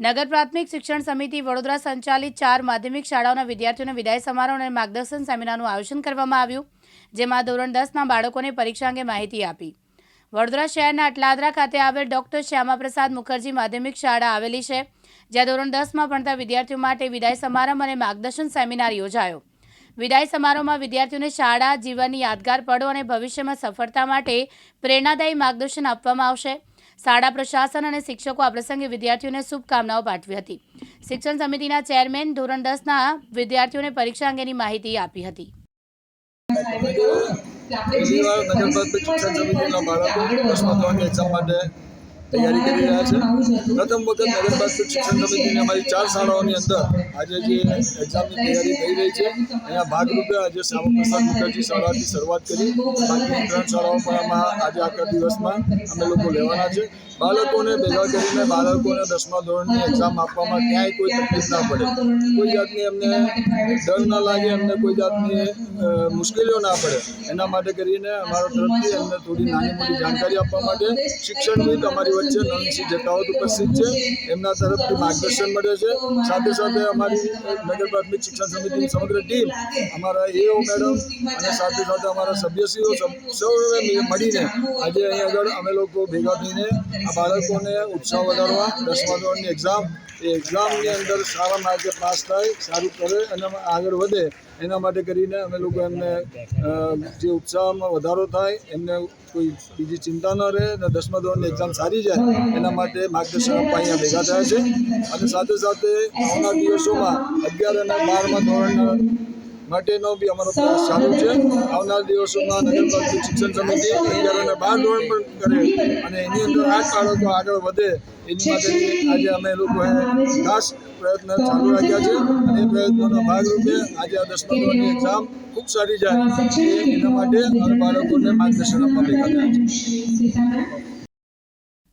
નગર પ્રાથમિક શિક્ષણ સમિતિ વડોદરા સંચાલિત ચાર માધ્યમિક શાળાઓના વિદ્યાર્થીઓને વિદાય સમારોહ અને માર્ગદર્શન સેમિનારનું આયોજન કરવામાં આવ્યું, જેમાં ધોરણ દસના બાળકોને પરીક્ષા અંગે માહિતી આપી. વડોદરા શહેરના અટલાદરા ખાતે આવેલ ડોક્ટર શ્યામાપ્રસાદ મુખર્જી માધ્યમિક શાળા આવેલી છે, જ્યાં ધોરણ દસમાં ભણતા વિદ્યાર્થીઓ માટે વિદાય સમારંભ અને માર્ગદર્શન સેમિનાર યોજાયો. વિદાય સમારોહમાં વિદ્યાર્થીઓને શાળા, જીવનની યાદગાર પળો અને ભવિષ્યમાં સફળતા માટે પ્રેરણાદાયી માર્ગદર્શન આપવામાં આવશે. શાળા પ્રશાસન અને શિક્ષકો આ પ્રસંગે વિદ્યાર્થીઓને શુભકામનાઓ પાઠવી હતી. શિક્ષણ સમિતિના ચેરમેન ધોરણ દસના વિદ્યાર્થીઓને પરીક્ષા અંગેની માહિતી આપી હતી. શિક્ષણ સમિતિના બાળકો, દસમા ધોરણની એક્ઝામ માટે તૈયારી કરી રહ્યા છે. પ્રથમ વખત નગર પ્રાથમિક શિક્ષણ સમિતિની અમારી ચાર શાળાઓની અંદર આજે જે એક્ઝામની તૈયારી થઈ રહી છે. એના ભાગરૂપે આજે શ્યામાપ્રસાદ મુખર્જી શાળાથી શરૂઆત કરી. બાકી ત્રણ શાળાઓ પણ આમાં આજે આખા દિવસમાં અમે લોકો લેવાના છે. બાળકોને ભેગા કરીને બાળકોને દસમા ધોરણની એક્ઝામ આપવામાં ક્યાંય કોઈ તકલીફ ના પડે. કોઈ જાતની એમને ડર ના લાગે એમને કોઈ જાતની મુશ્કેલીઓ ના પડે. એના માટે કરીને અમારા તરફથી એમને થોડી નાની મોટી જાણકારી આપવા માટે શિક્ષણવિદ અમારી વચ્ચે નવનસિંહ જટાવત ઉપસ્થિત છે, એમના તરફથી માર્ગદર્શન મળે છે. સાથે સાથે અમારી નગર પ્રાથમિક શિક્ષણ સમિતિની સમગ્ર ટીમ, અમારા એઓ મેડમ અને સાથે સાથે અમારા સભ્યશ્રીઓ સૌએ મળીને આજે અહીં આગળ અમે લોકો ભેગા થઈને આ બાળકોને ઉત્સાહ વધારવા, દસમા ધોરણની એક્ઝામ એ એક્ઝામની અંદર સારા માર્કે પાસ થાય, સારું કરે અને આગળ વધે, એના માટે કરીને અમે લોકો એમને જે ઉત્સાહમાં વધારો થાય, એમને કોઈ બીજી ચિંતા ન રહે અને દસમા ધોરણની એક્ઝામ સારી જાય એના માટે માર્ગદર્શન આપવા અહીંયા ભેગા થયા છે. અને સાથે સાથે આવનાર દિવસોમાં અગિયાર અને બારમા ધોરણના માટેનો બી અમારો પ્રયાસ ચાલુ છે. આવનાર દિવસોમાં નગરપાલિકા શિક્ષણ સમિતિ અગિયાર અને બાર ધોરણ પણ કરે અને એની અંદર આ બાળકો આગળ વધે, એની માટે આજે અમે લોકોએ ખાસ પ્રયત્ન ચાલુ રાખ્યા છે. અને એ પ્રયત્નોના ભાગરૂપે આજે આ દસમા ધોરણની એક્ઝામ ખૂબ સારી જાય. એના માટે બાળકોને માર્ગદર્શન આપવા ભેગા થયા